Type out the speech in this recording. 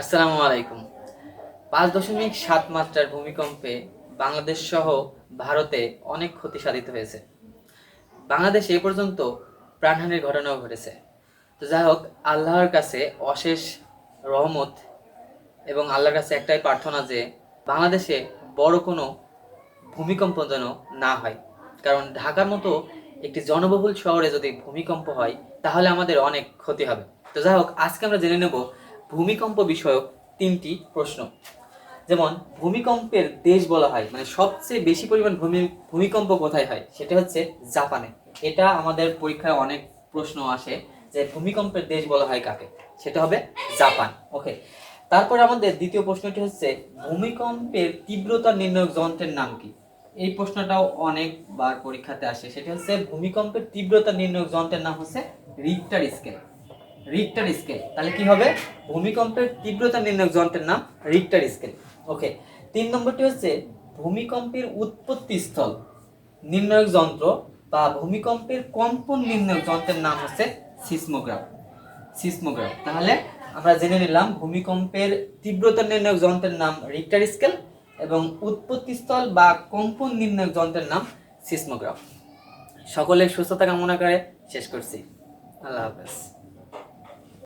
আসসালামু আলাইকুম। পাঁচ দশমিক সাত মাত্রার ভূমিকম্পে বাংলাদেশ সহ ভারতে অনেক ক্ষতি সাধিত হয়েছে। বাংলাদেশ এ পর্যন্ত প্রাণহানির ঘটনাও ঘটেছে। তো যাই হোক, আল্লাহর কাছে অশেষ রহমত এবং আল্লাহর কাছে একটাই প্রার্থনা যে, বাংলাদেশে বড় কোনো ভূমিকম্প যেন না হয়। কারণ ঢাকার মতো একটি জনবহুল শহরে যদি ভূমিকম্প হয়, তাহলে আমাদের অনেক ক্ষতি হবে। তো যাই হোক, আজকে আমরা জেনে নেব ভূমিকম্প বিষয়ক তিনটি প্রশ্ন। যেমন, ভূমিকম্পের দেশ বলা হয় মানে সবচেয়ে বেশি পরিমাণ ভূমি, ভূমিকম্প কোথায় হয়? সেটা হচ্ছে জাপানে। এটা আমাদের পরীক্ষায় অনেক প্রশ্ন আসে যে ভূমিকম্পের দেশ বলা হয় কাকে? সেটা হবে জাপান। ওকে তারপর আমাদের দ্বিতীয় প্রশ্নটি হচ্ছে, ভূমিকম্পের তীব্রতা নির্ণয়ক যন্ত্রের নাম কি? এই প্রশ্নটাও অনেকবার পরীক্ষাতে আসে। সেটা হচ্ছে, ভূমিকম্পের তীব্রতা নির্ণয়ক যন্ত্রের নাম হচ্ছে রিক্টার স্কেল রিক্টার স্কেল তাহলে কি হবে? ভূমিকম্পের তীব্রতা নির্ণয়ক যন্ত্রের নাম রিক্টার স্কেল ওকে তিন নম্বরটি হচ্ছে ভূমিকম্পের উৎপত্তি স্থল নির্ণায়ক যন্ত্র বা ভূমিকম্পের কম্পন নির্ণায়ক যন্ত্রের নাম হচ্ছে সিসমোগ্রাফ সিসমোগ্রাফ তাহলে আমরা জেনে নিলাম ভূমিকম্পের তীব্রতা নির্ণায়ক যন্ত্রের নাম রিক্টার স্কেল এবং উৎপত্তি স্থল বা কম্পন নির্ণায়ক যন্ত্রের নাম সিসমোগ্রাফ সকলের সুস্থতা কামনা করে শেষ করছি। আল্লাহ হাফেজ।